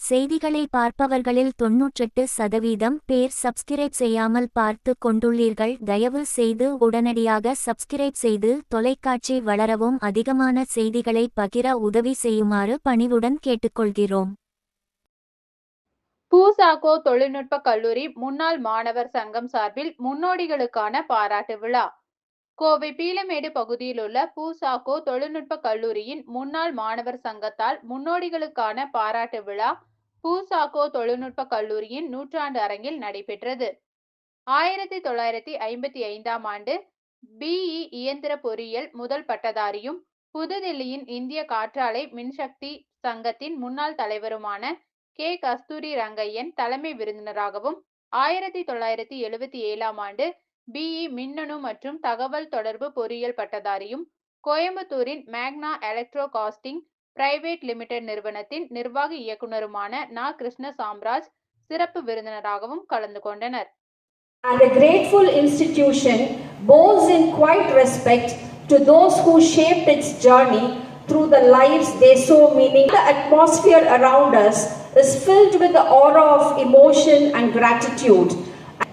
செய்திகளை பார்ப்பவர்களில் தொன்னூற்றெட்டு சதவீதம் பேர் சப்ஸ்கிரைப் செய்யாமல் பார்த்து கொண்டுள்ளீர்கள். தயவு செய்து உடனடியாக சப்ஸ்கிரைப் செய்து தொலைக்காட்சி வளரவும் அதிகமான செய்திகளை பகிர உதவி செய்யுமாறு பணிவுடன் கேட்டுக்கொள்கிறோம். பூசாகோ தொழில்நுட்ப கல்லூரி முன்னாள் மாணவர் சங்கம் சார்பில் முன்னோடிகளுக்கான பாராட்டு விழா. கோவை பீலமேடு பகுதியில் உள்ள பூசாகோ தொழில்நுட்ப கல்லூரியின் முன்னாள் மாணவர் சங்கத்தால் முன்னோடிகளுக்கான பாராட்டு விழா பூசாகோ தொழில்நுட்ப கல்லூரியின் நூற்றாண்டு அரங்கில் நடைபெற்றது. ஆயிரத்தி தொள்ளாயிரத்தி ஐம்பத்தி ஐந்தாம் ஆண்டு பிஇ இயந்திர பொறியியல் முதல் பட்டதாரியும் புதுதில்லியின் இந்திய காற்றாலை மின்சக்தி சங்கத்தின் முன்னாள் தலைவருமான கே. கஸ்தூரி ரங்கையன் தலைமை விருந்தினராகவும் ஆயிரத்தி தொள்ளாயிரத்தி எழுபத்தி ஏழாம் ஆண்டு பிஇ மின்னணு மற்றும் தகவல் தொடர்பு பொறியியல் பட்டதாரியும் கோயம்புத்தூரின் Magna electro casting private limited நிறுவனத்தின் நிர்வாக இயக்குனருமான நா கிருஷ்ண சாம்ராஜ் சிறப்பு விருந்தினராகவும் கலந்து கொண்டனர் and a grateful institution bows in quiet respect to those who shaped its journey through the lives they so meaning. The atmosphere around us is filled with the aura of emotion and gratitude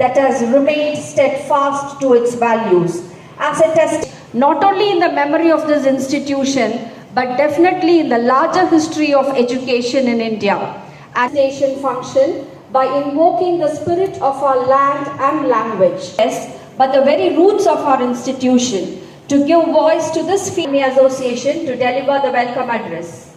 that has remained steadfast to its values. As a test, not only in the memory of this institution, but definitely in the larger history of education in India. As nation function by invoking the spirit of our land and language, yes, but the very roots of our institution, to give voice to this family association to deliver the welcome address.